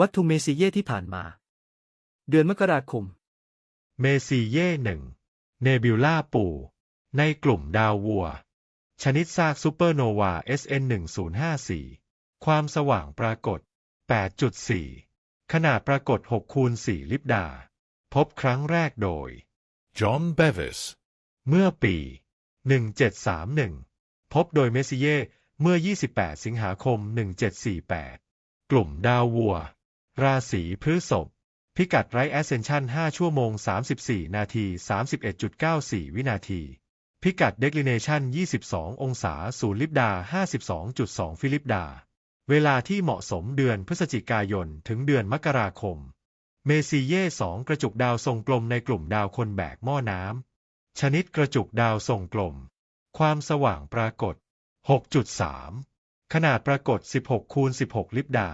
วัตถุเมซิเย่ที่ผ่านมา เดือนมกราคม เมซีเย่หนึ่งเนบิวลาปู่ ในกลุ่มดาววัว ชนิดซากซูเปอร์โนวา SN 1054ความสว่างปรากฏ 8.4 ขนาดปรากฏ6คูณ4ลิปดา พบครั้งแรกโดย John Bevis, เมื่อปี 1731 พบโดยเมซิเย่เมื่อ 28 สิงหาคม 1748 กลุ่มดาววัว ราศีพฤษภพิกัดไรแอสเซนชัน5ชั่วโมง 34 นาที 31.94 วินาที พิกัดเดคลิเนชัน22 องศาศูนย์ลิบดา 52.2 ฟิลิปดา เวลาที่เหมาะสมเดือนพฤศจิกายน ถึงเดือนมกราคม เมซีเย่สองกระจุกดาวทรงกลมในกลุ่มดาวคนแบกหม้อน้ำ ชนิดกระจุกดาวทรงกลม ความสว่างปรากฏ 6.3 ขนาดปรากฏ 16คูณ16 ลิปดา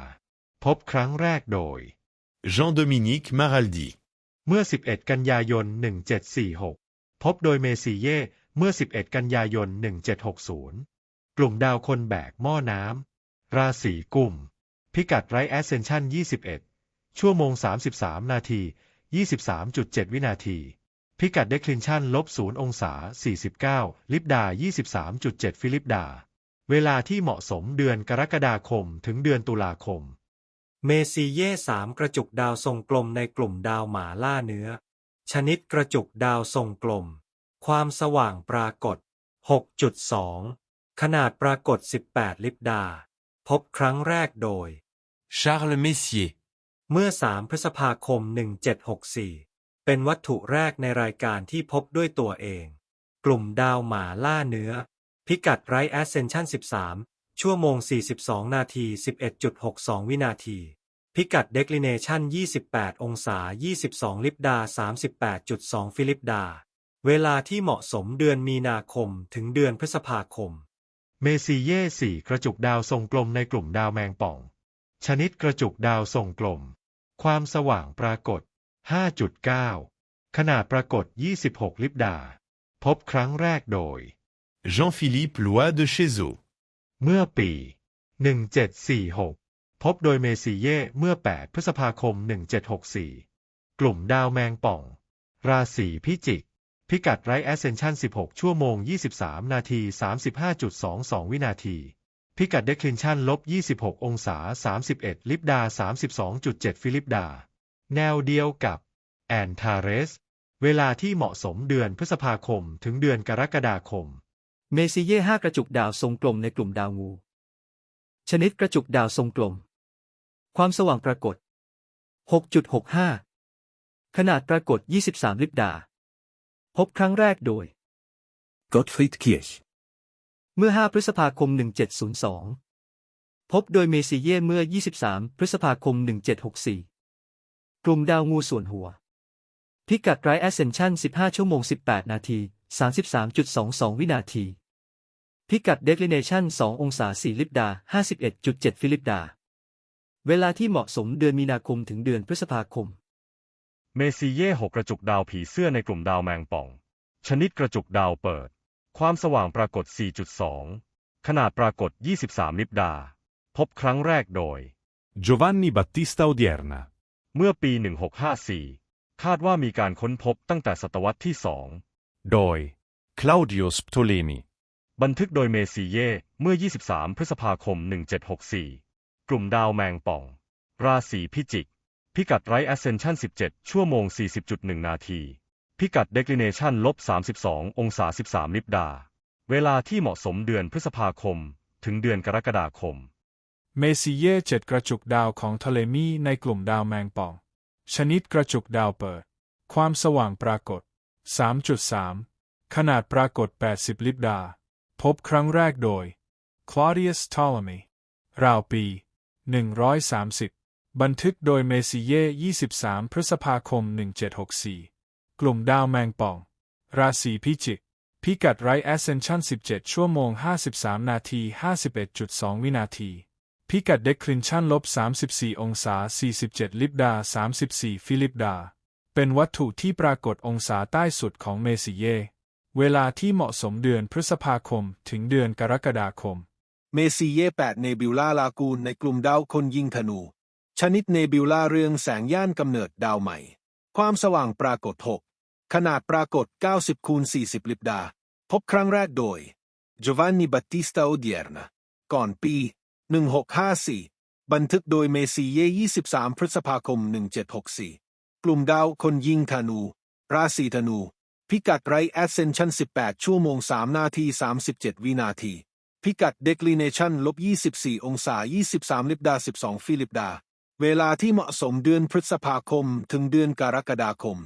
พบครั้งแรกโดย Jean-Dominique Maraldi, เมื่อ 11 กันยายน 1746 พบโดยเมซีเย่เมื่อ 11 กันยายน 1760 กลุ่มดาวคนแบกหม้อน้ำ ราศีกุม พิกัดไรแอสเซนชัน21 ชั่วโมง 33 นาที 23.7 วินาที พิกัดเดคลินชันลบ 0 องศา 49 ลิปดา 23.7 ฟิลิปดา เวลาที่เหมาะสมเดือนกรกฎาคมถึงเดือนตุลาคม เมซีเย่สามกระจุกดาวทรงกลมในกลุ่มดาวหมาล่าเนื้อ ชนิดกระจุกดาวทรงกลม ความสว่างปรากฏ 6.2 ขนาดปรากฏ 18 ลิปดา พบครั้งแรกโดย Charles Messier, เมื่อ 3 พฤษภาคม 1764 เป็นวัตถุแรกในรายการที่พบด้วยตัวเอง กลุ่มดาวหมาล่าเนื้อ พิกัดไรแอสเซนชัน13 ชั่วโมง 42 นาที 11.62 วินาที พิกัดเดคลิเนชัน28 องศา 22 ลิปดา 38.2 ฟิลิปดา เวลาที่เหมาะสมเดือนมีนาคมถึงเดือนพฤษภาคม เมซีเย่สี่กระจุกดาวทรงกลมในกลุ่มดาวแมงป่อง ชนิดกระจุกดาวทรงกลม ความสว่างปรากฏ 5.9 ขนาดปรากฏ 26 ลิปดา พบครั้งแรกโดย Jean-Philippe Loy de Chezeaux, เมื่อปี 1746 พบโดยเมซีเย่เมื่อ 8 พฤษภาคม 1764 กลุ่มดาวแมงป่อง ราศีพิจิก พิกัดไรแอสเซนชัน16 ชั่วโมง 23 นาที 35.22 วินาที พิกัดเดคลินชันลบ 26 องศา 31 ลิปดา 32.7 ฟิลิปดา แนวเดียวกับ แอนทาเรส เวลาที่เหมาะสมเดือนพฤษภาคมถึงเดือนกรกฎาคม เมซิเย่ห้ากระจุกดาวทรงกลมในกลุ่มดาวงู ชนิดกระจุกดาวทรงกลม ความสว่างปรากฏ 6.65 ขนาดปรากฏ 23 ลิปดา พบครั้งแรกโดย Gottfried Kirch, เมื่อ 5 พฤษภาคม 1702 พบโดยเมซิเย่เมื่อ 23 พฤษภาคม 1764 กลุ่มดาวงูส่วนหัว พิกัดไรแอสเซนชัน15 ชั่วโมง 18 นาที 33.22 วินาที พิกัดเดคลิเนชัน2องศา4ลิปดา 51.7 ฟิลิปดา เวลาที่เหมาะสมเดือนมีนาคมถึงเดือนพฤษภาคม เมซีเย่หกกระจุกดาวผีเสื้อในกลุ่มดาวแมงป่อง ชนิดกระจุกดาวเปิด ความสว่างปรากฏ 4.2 ขนาดปรากฏ 23 ลิปดา พบครั้งแรกโดย Giovanni Battista Odierna, เมื่อปี 1654 คาดว่ามีการค้นพบตั้งแต่ศตวรรษที่สอง Doi, Claudius Ptolemy, บันทึกโดยเมซีเย่เมื่อ 23 พฤษภาคม 1764 กลุ่มดาวแมงป่อง ราศีพิจิก พิกัดไรแอสเซนชัน17 ชั่วโมง 40.1 นาที พิกัดเดคลิเนชันลบ 32 องศา 13 ลิปดา เวลาที่เหมาะสมเดือนพฤษภาคม ถึงเดือนกรกฎาคม เมซิเย่เจ็ดกระจุกดาวของทะเลมีในกลุ่มดาวแมงป่อง ชนิดกระจุกดาวเปิด ความสว่างปรากฏ 3.3 ขนาดปรากฏ 80 ลิปดา พบครั้งแรกโดย Claudius Ptolemy ราวปี 130 บันทึกโดยเมซิเย่ 23 พฤษภาคม 1764 กลุ่มดาวแมงป่อง ราศีพิจิก พิกัดไรแอสเซนชัน17 ชั่วโมง 53 นาที 51.2 วินาที พิกัดเดคลินชันลบ 34 องศา 47 ลิปดา 34 ฟิลิปดา เป็นวัตถุที่ปรากฏองศาใต้สุดของเมซิเย เวลาที่เหมาะสมเดือนพฤษภาคมถึงเดือนกรกฎาคม เมซีเย8เนบิวลาลากูนในกลุ่มดาวคนยิงธนู ชนิดเนบิวลาเรืองแสงย่านกำเนิดดาวใหม่ ความสว่างปรากฏ 6 ขนาดปรากฏ 90คูณ40 ลิปดา พบครั้งแรกโดย Giovanni Battista Odierna ก่อนปี 1654 บันทึกโดยเมซีเย 23 พฤษภาคม 1764 ลุ่มดาวคนยิงธนู ราศีธนู พิกัดไรแอสเซนชัน18 ชั่วโมง 3 นาที 37 วินาที พิกัดเดคลีเนชันลบ 24 องศา 23 ลิบดา 12 ฟิลิปดา เวลาที่เหมาะสมเดือนพฤษภาคม ถึงเดือนกรกฎาคม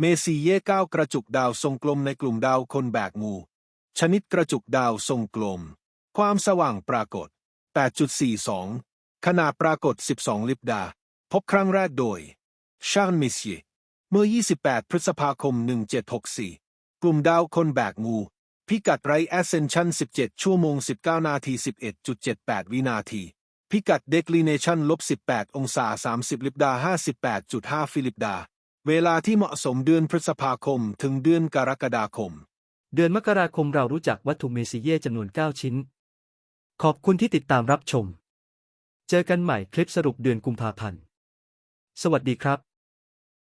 เมซีเย่เก้ากระจุกดาวทรงกลมในกลุ่มดาวคนแบกงู ชนิดกระจุกดาวทรงกลม ความสว่างปรากฏ 8.42 ขนาดปรากฏ 12 ลิบดา พบครั้งแรกโดย ชาร์ลมิเซียเมื่อ 28 พฤษภาคม 1764 กลุ่มดาวคนแบกงู พิกัดไรแอสเซนชัน17 ชั่วโมง 19 นาที 11.78 วินาที พิกัดเดคลีเนชันลบ 18 องศา 30 ลิบดา 58.5 ฟิลิปดา เวลาที่เหมาะสมเดือนพฤษภาคมถึงเดือนกรกฎาคม เดือนมกราคมเรารู้จักวัตถุเมซิเย่จำนวน 9 ชิ้น ขอบคุณที่ติดตามรับชม เจอกันใหม่คลิปสรุปเดือนกุมภาพันธ์ สวัสดีครับ